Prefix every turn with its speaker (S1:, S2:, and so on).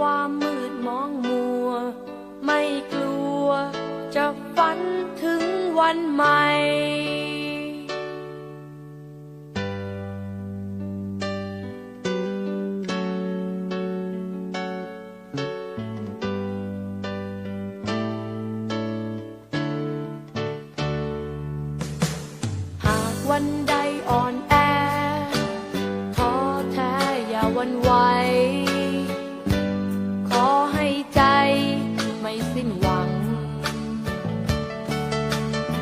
S1: ความมืดมองมัว ไม่กลัว จะฝันถึงวันใหม่หากวันใดอ่อนแอท้อแท้อย่าวันไหว